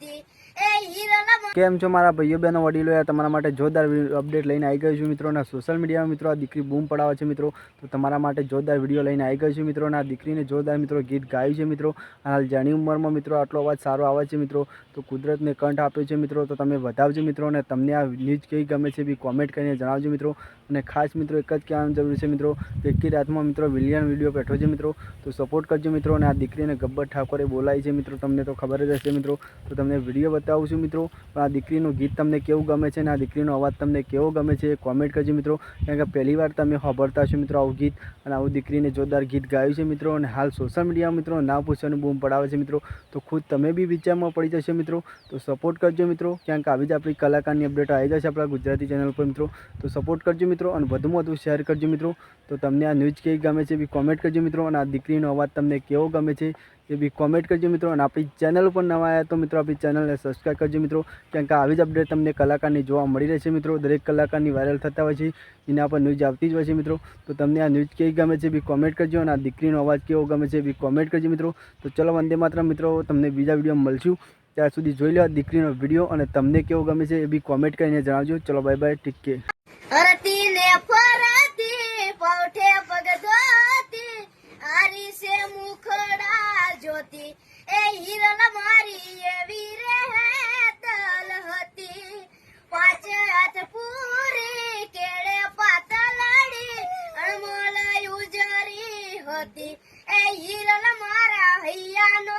the કેમ છો મારા ભાઈઓ બહેનો, વડીલો? યાર, તમારા માટે જોરદાર અપડેટ લઈને આવી ગયો છું મિત્રો. અને સોશિયલ મીડિયામાં મિત્રો આ દીકરી બૂમ પડાવે છે મિત્રો. તો તમારા માટે જોરદાર વીડિયો લઈને આવી ગયો છું મિત્રો. આ દીકરીને જોરદાર મિત્રો ગીત ગાયું છે મિત્રો. હાલ જાણી ઉંમરમાં મિત્રો આટલો અવાજ સારો આવે છે મિત્રો. તો કુદરતને કંઠ આપ્યો છે મિત્રો. તો તમે વધાવજો મિત્રો. અને તમને આ ન્યૂઝ કેવી ગમે છે બી કોમેન્ટ કરીને જણાવજો મિત્રો. અને ખાસ મિત્રો એક જ કહેવાનું જરૂરી છે મિત્રો એકી રાતમાં મિત્રો વિલિયન વીડિયો બેઠો છે મિત્રો. તો સપોર્ટ કરજો મિત્રો. અને આ દીકરીને ગબ્બર ઠાકોરે બોલાવી છે મિત્રો. તમને તો ખબર જ હશે મિત્રો. તો તમને વીડિયો બતાવું છું મિત્રો. પણ આ દીકરીનું ગીત તમને કેવું ગમે છે અને આ દીકરીનો અવાજ તમને કેવો ગમે છે કોમેન્ટ કરજો મિત્રો. કારણ કે પહેલી વાર તમે સાંભળતા છો મિત્રો આવું ગીત અને આવું દીકરીને જોરદાર ગીત ગાયું છે મિત્રો અને હાલ સોશિયલ મીડિયામાં મિત્રો ના પૂછવાનું બૂમ પડાવે છે મિત્રો. તો ખુદ તમે બી વિચારમાં પડી જશે મિત્રો. તો સપોર્ટ કરજો મિત્રો. ક્યાંક આવી જ આપણી કલાકારની અપડેટ આવી જશે આપણા ગુજરાતી ચેનલ પર મિત્રો. તો સપોર્ટ કરજો મિત્રો અને વધુમાં વધુ શેર કરજો મિત્રો. તો તમને આ ન્યૂઝ કેવી ગમે છે બી કોમેન્ટ કરજો મિત્રો અને આ દીકરીનો અવાજ તમને કેવો ગમે છે એ બી કોમેન્ટ કરજો મિત્રો. અને આપણી ચેનલ ઉપર નવા આવ્યા તો મિત્રો આપણી ચેનલને સબસ્ક્રાઈબ કરજો મિત્રો. કેમ કે આવી જ અપડેટ તમને કલાકારની જોવા મળી રહેશે મિત્રો. દરેક કલાકારની વાયરલ થતા હોય છે. એના પર ન્યૂઝ આવતી જ હોય છે મિત્રો. તો તમને આ ન્યૂઝ કેવી ગમે છે બી કોમેન્ટ કરજો અને આ દીકરીનો અવાજ કેવો ગમે છે બી કોમેન્ટ કરજો મિત્રો. તો ચલો વંદે માત્ર મિત્રો. તમને બીજા વીડિયો મળશું. ત્યાં સુધી જોઈ લો દીકરીનો વીડિયો અને તમને કેવો ગમે છે એ બી કોમેન્ટ કરીને જણાવજો. ચલો બાય બાય ટીક કે જોતી. એ હિરલ મારી એવી રે તલ હતી હતી. એ હિરણ મારા હૈયાનો